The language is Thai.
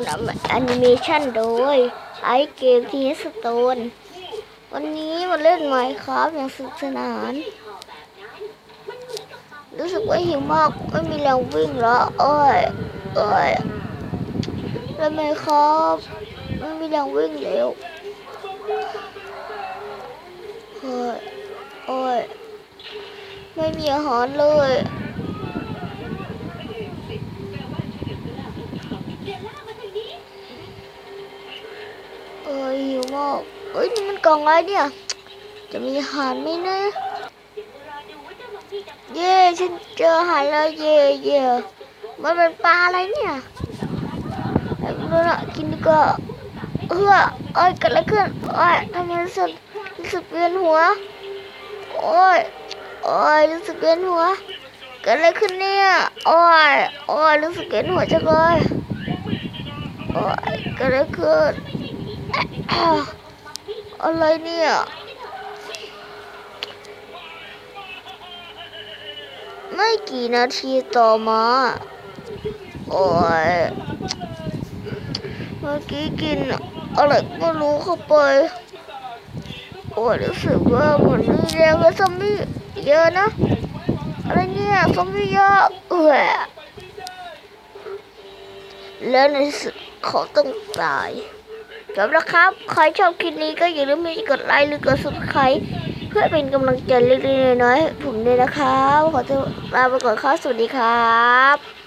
นแอนิเมชันโดยไอเกมทีสโตนวันนี้มาเล่นไมค์ครับอย่างสนุกสนาน รู้สึกว่าหิวมากไม่มีแรงวิ่งแล้วโอ้ยโอ้ยเล่นไมค์ครับไม่มีแรงวิ่งแล้วโอ้ยโอ้ยไม่มีอาหารเลย เออหิวมากเอ้ยนี่มันกล่องอะไรเนี่ย จะมีอาหารไหมนะ เย้ฉันเจออาหารแล้วเย่เย่มันเป็นปลาอะไรเนี่ยไอ้ไม่รู้นะกินดีกว่าเออเอ้ยเกิดอะไรขึ้นโอ้ยทำไมรู้สึกรู้สึกเวียนหัวโอ้ยโอ้ยรู้สึกเวียนหัวเกิดอะไรขึ้นเนี่ยโอ้ยโอ้ยรู้สึกเวียนหัวจังเลยโอ้ยเกิดอะไรขึ้น อะไรเนี่ย ไม่กี่นาทีต่อมา โอ้ย เมื่อกี้กินอะไรไม่รู้เข้าไป โอ้ยรู้สึกว่าเหมือนมีแรงกับซอมบี้เยอะนะ อะไรเนี่ยซอมบี้เยอะเออแล้วในสุดเขาต้องตาย จบแล้วครับ ใครชอบคลิปนี้ก็อย่าลืมกดไลค์หรือกด subscribe เพื่อเป็นกำลังใจเล็กๆน้อยๆผมด้วยนะครับ ขอตัวลาไปก่อนครับสวัสดีครับ